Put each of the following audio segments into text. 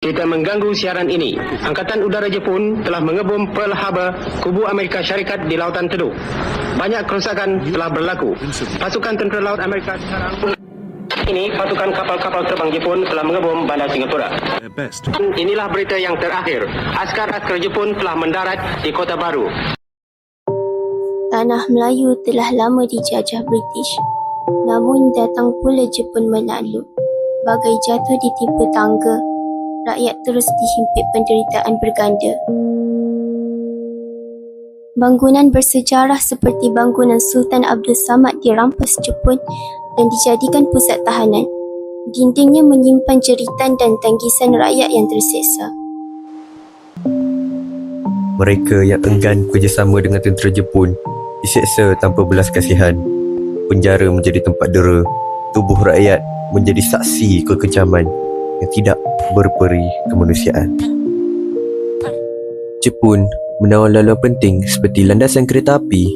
Jika mengganggu siaran ini, Angkatan Udara Jepun telah mengebom Pearl Harbor, kubu Amerika Syarikat di Lautan Teduh. Banyak kerusakan telah berlaku. Pasukan Tentera Laut Amerika sekarang ini pasukan kapal-kapal terbang Jepun telah mengebom bandar Singapura. Inilah berita yang terakhir. Askar-askar Jepun telah mendarat di Kota Baru. Tanah Melayu telah lama dijajah British. Namun datang pula Jepun menakluk. Bagai jatuh ditimpa tangga, rakyat terus dihimpit penderitaan berganda. Bangunan bersejarah seperti bangunan Sultan Abdul Samad dirampas Jepun dan dijadikan pusat tahanan. Dindingnya menyimpan jeritan dan tanggisan rakyat yang terseksa. Mereka yang enggan kerjasama dengan tentera Jepun diseksa tanpa belas kasihan. Penjara menjadi tempat dera. Tubuh rakyat menjadi saksi kekejaman yang tidak berperi kemanusiaan. Jepun menawan laluan penting seperti landasan kereta api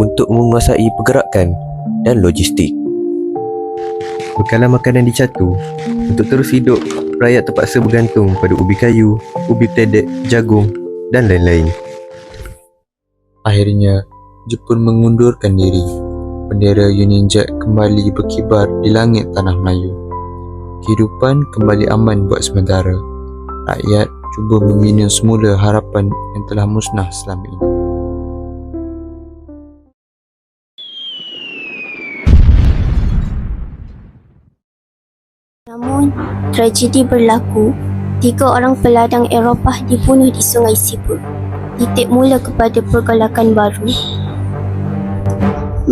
untuk menguasai pergerakan dan logistik. Bekalan makanan dicatu untuk terus hidup rakyat terpaksa bergantung pada ubi kayu, ubi tedek, jagung dan lain-lain. Akhirnya, Jepun mengundurkan diri. Bendera Union Jack kembali berkibar di langit tanah Melayu. Kehidupan kembali aman buat sementara. Rakyat cuba membina semula harapan yang telah musnah selama ini. Namun, tragedi berlaku. Tiga orang peladang Eropah dibunuh di Sungai Sibu. Titik mula kepada pergolakan baru.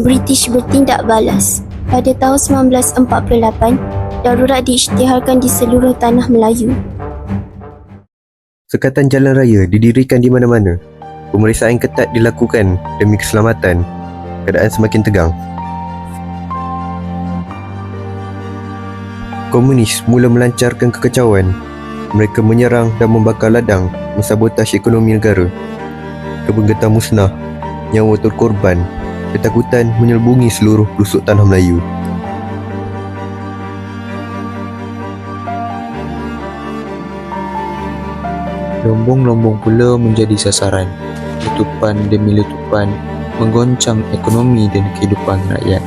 British bertindak balas. Pada tahun 1948, darurat diisytiharkan di seluruh tanah Melayu. Sekatan jalan raya didirikan di mana-mana. Pemeriksaan ketat dilakukan demi keselamatan. Keadaan semakin tegang. Komunis mula melancarkan kekacauan. Mereka menyerang dan membakar ladang, mensabotase ekonomi negara. Kebun musnah, nyawa terkorban, ketakutan menyelubungi seluruh pelosok tanah Melayu. Lombong-lombong pula menjadi sasaran. Letupan demi letupan menggoncang ekonomi dan kehidupan rakyat.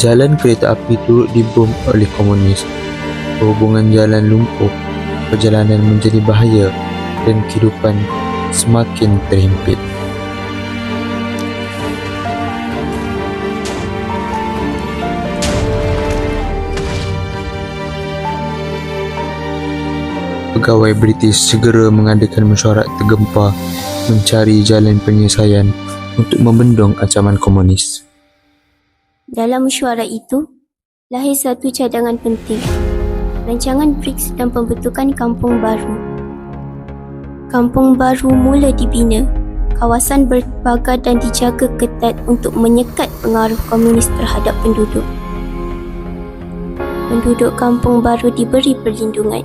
Jalan kereta api turut dibom oleh komunis. Perhubungan jalan lumpuh, perjalanan menjadi bahaya dan kehidupan semakin terhimpit. Pegawai British segera mengadakan mesyuarat tergempar mencari jalan penyelesaian untuk membendung ancaman komunis. Dalam mesyuarat itu, lahir satu cadangan penting. Rancangan BRICS dan pembentukan kampung baru. Kampung baru mula dibina. Kawasan berpagar dan dijaga ketat untuk menyekat pengaruh komunis terhadap penduduk. Penduduk kampung baru diberi perlindungan,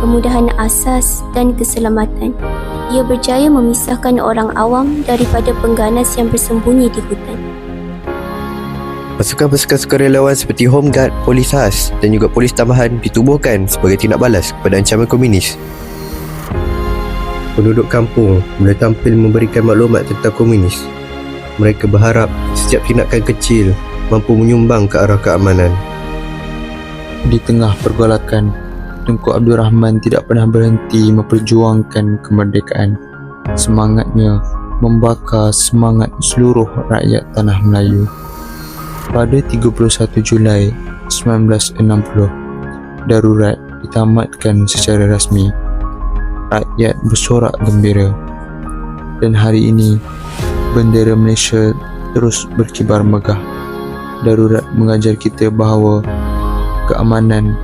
kemudahan asas dan keselamatan. Ia berjaya memisahkan orang awam daripada pengganas yang bersembunyi di hutan. Pasukan-pasukan sukarelawan seperti Home Guard, Polis khas dan juga polis tambahan ditubuhkan sebagai tindak balas kepada ancaman komunis. Penduduk kampung mula tampil memberikan maklumat tentang komunis. Mereka berharap setiap tindakan kecil mampu menyumbang ke arah keamanan. Di tengah pergolakan, Tunku Abdul Rahman tidak pernah berhenti memperjuangkan kemerdekaan. Semangatnya membakar semangat seluruh rakyat tanah Melayu. Pada 31 Julai 1960, darurat ditamatkan secara rasmi. Rakyat bersorak gembira. Dan hari ini, bendera Malaysia terus berkibar megah. Darurat mengajar kita bahawa keamanan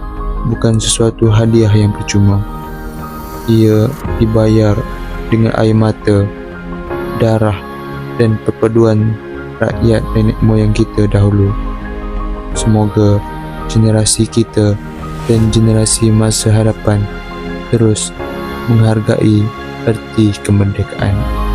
bukan sesuatu hadiah yang percuma. Ia dibayar dengan air mata, darah dan perpaduan rakyat nenek moyang kita dahulu. Semoga generasi kita dan generasi masa hadapan terus menghargai erti kemerdekaan.